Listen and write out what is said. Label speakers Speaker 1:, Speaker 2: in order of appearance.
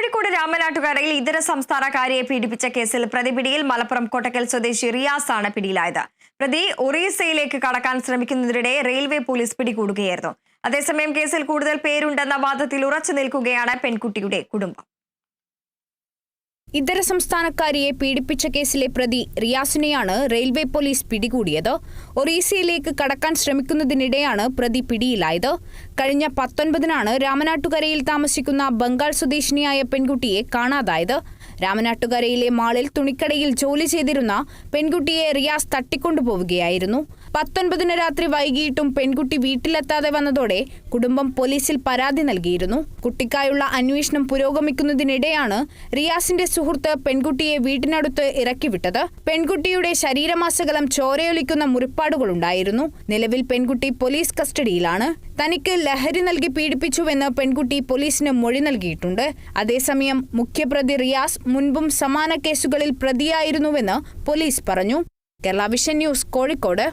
Speaker 1: കോഴിക്കോട് രാമനാട്ടുകരയിൽ ഇതര സംസ്ഥാനക്കാരിയെ പീഡിപ്പിച്ച കേസിൽ പ്രതിപിടിയിൽ മലപ്പുറം കോട്ടക്കൽ സ്വദേശി റിയാസ് ആണ് പിടിയിലായത്. പ്രതി ഒറീസയിലേക്ക് കടക്കാൻ ശ്രമിക്കുന്നതിനിടെ റെയിൽവേ പോലീസ് പിടികൂടുകയായിരുന്നു. അതേസമയം കേസിൽ കൂടുതൽ പേരുണ്ടെന്ന വാദത്തിൽ ഉറച്ചു നിൽക്കുകയാണ് പെൺകുട്ടിയുടെ കുടുംബം.
Speaker 2: ഇതര സംസ്ഥാനക്കാരിയെ പീഡിപ്പിച്ച കേസിലെ പ്രതി റിയാസിനെയാണ് റെയിൽവേ പോലീസ് പിടികൂടിയത്. ഒറീസയിലേക്ക് കടക്കാൻ ശ്രമിക്കുന്നതിനിടെയാണ് പ്രതി പിടിയിലായത്. കഴിഞ്ഞ പത്തൊൻപതിനാണ് രാമനാട്ടുകരയിൽ താമസിക്കുന്ന ബംഗാൾ സ്വദേശിനിയായ പെൺകുട്ടിയെ കാണാതായത്. രാമനാട്ടുകരയിലെ മാളിൽ തുണിക്കടയിൽ ജോലി ചെയ്തിരുന്ന പെൺകുട്ടിയെ റിയാസ് തട്ടിക്കൊണ്ടുപോവുകയായിരുന്നു. പത്തൊൻപതിന് രാത്രി വൈകിയിട്ടും പെൺകുട്ടി വീട്ടിലെത്താതെ വന്നതോടെ കുടുംബം പോലീസിൽ പരാതി നൽകിയിരുന്നു. കുട്ടിക്കായുള്ള അന്വേഷണം പുരോഗമിക്കുന്നതിനിടെയാണ് റിയാസിന്റെ സുഹൃത്ത് പെൺകുട്ടിയെ വീട്ടിനടുത്ത് ഇറക്കിവിട്ടത്. പെൺകുട്ടിയുടെ ശരീരമാസകലം ചോരയൊലിക്കുന്ന മുറിപ്പാടുകളുണ്ടായിരുന്നു. നിലവിൽ പെൺകുട്ടി പോലീസ് കസ്റ്റഡിയിലാണ്. തനിക്ക് ലഹരി നൽകി പീഡിപ്പിച്ചുവെന്ന് പെൺകുട്ടി പോലീസിന് മൊഴി നൽകിയിട്ടുണ്ട്. അതേസമയം മുഖ്യപ്രതി റിയാസ് മുൻപും സമാന കേസുകളിൽ പ്രതിയായിരുന്നുവെന്ന് പോലീസ് പറഞ്ഞു. Kerala vision news Kozhikode.